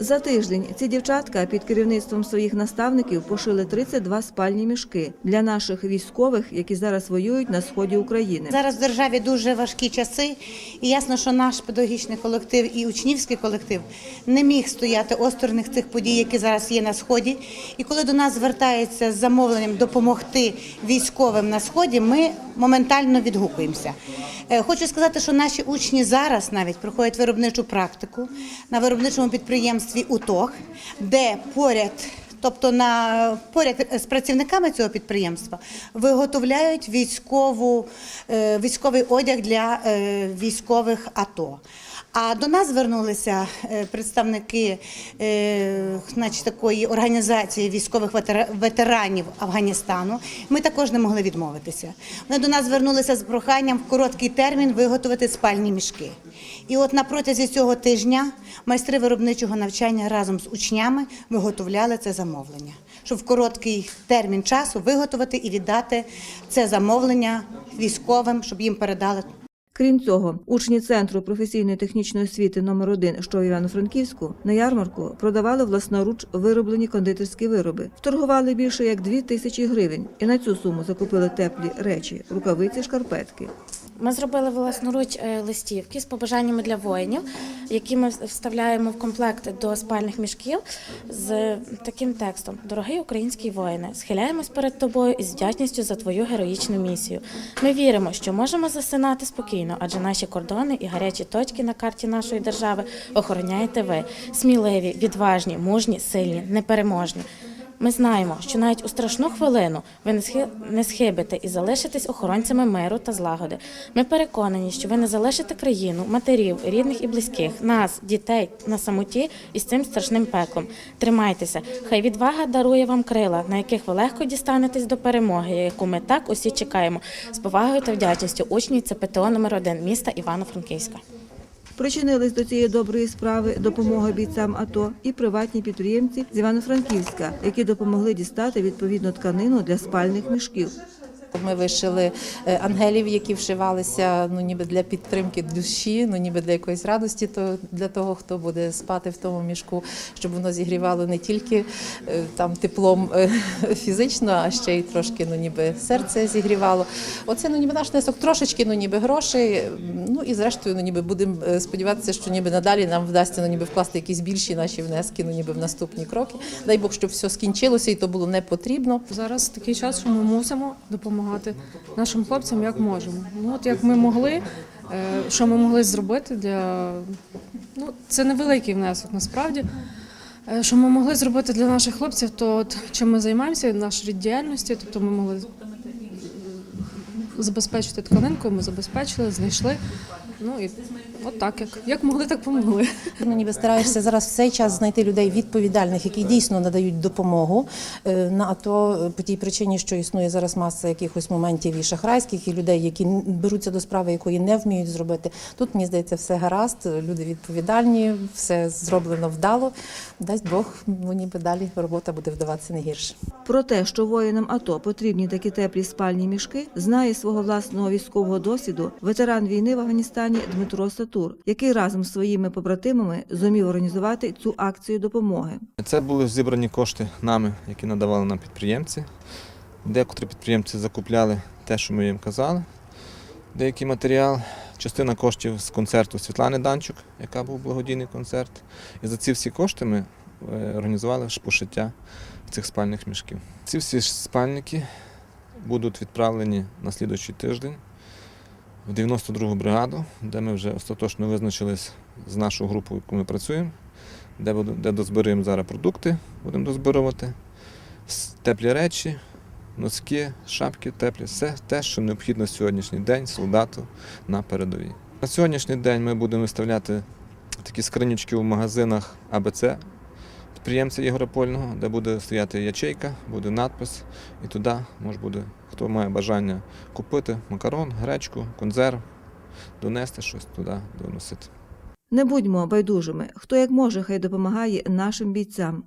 За тиждень ці дівчатка під керівництвом своїх наставників пошили 32 спальні мішки для наших військових, які зараз воюють на сході України. Зараз в державі дуже важкі часи, і ясно, що наш педагогічний колектив і учнівський колектив не міг стояти осторонних цих подій, які зараз є на сході. І коли до нас звертається з замовленням допомогти військовим на сході, ми моментально відгукуємося. Е, Хочу сказати, що наші учні зараз навіть проходять виробничу практику на виробничому підприємстві УТОГ, де поряд Тобто на поряд з працівниками цього підприємства виготовляють військову, е, військовий одяг для е, військових АТО. А до нас звернулися е, представники е, значить, такої організації військових ветера- ветеранів Афганістану. Ми також не могли відмовитися. Вони до нас звернулися з проханням в короткий термін виготовити спальні мішки. І от на протязі цього тижня майстри виробничого навчання разом з учнями виготовляли це замовлення, щоб в короткий термін часу виготовити і віддати це замовлення військовим, щоб їм передали Крім цього, учні центру професійної технічної освіти номер 1 що в Івано-Франківську, на ярмарку продавали власноруч вироблені кондитерські вироби. Вторгували більше як 2 тисячі гривень, і на цю суму закупили теплі речі, рукавиці, шкарпетки. Ми зробили власноруч е, листівки з побажаннями для воїнів, які ми вставляємо в комплект до спальних мішків з таким текстом: Дорогий український воїне, схиляємось перед тобою із вдячністю за твою героїчну місію. Ми віримо, що можемо засинати спокійно, адже наші кордони і гарячі точки на карті нашої держави охороняєте ви. Сміливі, відважні, мужні, сильні, непереможні. Ми знаємо, що навіть у страшну хвилину ви не схи- схибите і залишитесь охоронцями миру та злагоди. Ми переконані, що ви не залишите країну, матерів, рідних і близьких, нас, дітей на самоті із цим страшним пеклом. Тримайтеся, хай відвага дарує вам крила, на яких ви легко дістанетесь до перемоги, яку ми так усі чекаємо. З повагою та вдячністю учні ЦПТО номер 1 міста Івано-Франківська. Причинились до цієї доброї справи допомога бійцям АТО і приватні підприємці з Івано-Франківська, які допомогли дістати відповідну тканину для спальних мішків. Ми вишили е, ангелів, які вшивалися ну ніби для підтримки душі, ну ніби для якоїсь радості, то для того, хто буде спати в тому мішку, щоб воно зігрівало не тільки е, там теплом е, фізично, а ще й трошки ну ніби серце зігрівало. Оце ну ніби наш внесок трошечки, ну ніби грошей. Ну і зрештою, ну ніби будемо сподіватися, що ніби надалі нам вдасться ну ніби вкласти якісь більші наші внески, ну ніби в наступні кроки. Дай Бог, щоб все скінчилося і то було не потрібно. Зараз такий час, що ми мусимо допомагати нашим хлопцям як можемо. Ну от як ми могли, е, що ми могли зробити для ну це невеликий внесок насправді. Е, Що ми могли зробити для наших хлопців, то от чим ми займаємося, наш рід діяльності, тобто ми могли забезпечити тканинку, ми забезпечили, знайшли. Ну і от так, як, як могли, так помогли. Ну, ніби стараєшся зараз в цей час знайти людей відповідальних, які дійсно надають допомогу е, на АТО е, по тій причині, що існує зараз маса якихось моментів і шахрайських, і людей, які беруться до справи, якої не вміють зробити. Тут мені здається, все гаразд, люди відповідальні, все зроблено вдало. Дасть Бог, ну ніби далі робота буде вдаватися не гірше. Про те, що воїнам АТО потрібні такі теплі спальні мішки, знає свого власного військового досвіду ветеран війни в Афганістані Дмитро Сатур, який разом з своїми побратимами зумів організувати цю акцію допомоги. Це були зібрані кошти нами, які надавали нам підприємці. Декотрі підприємці закупляли те, що ми їм казали, деякий матеріал. Частина коштів з концерту Світлани Данчук, яка був благодійний концерт. І за ці всі кошти ми е, організували пошиття цих спальних мішків. Ці всі спальники будуть відправлені на слідуючий тиждень в 92-гу бригаду, де ми вже остаточно визначились з нашою групою, яку ми працюємо де, де дозбираємо зараз продукти, будемо дозбирувати, теплі речі, носки, шапки теплі, все те, що необхідно сьогоднішній день солдату на передовій. На сьогоднішній день ми будемо виставляти такі скринючки в магазинах АБЦ підприємця Ігоря Польного, де буде стояти ячейка, буде надпис, і туди може буде, хто має бажання купити макарон, гречку, консерв, донести щось туди, доносити. Не будьмо байдужими. Хто як може, хай допомагає нашим бійцям.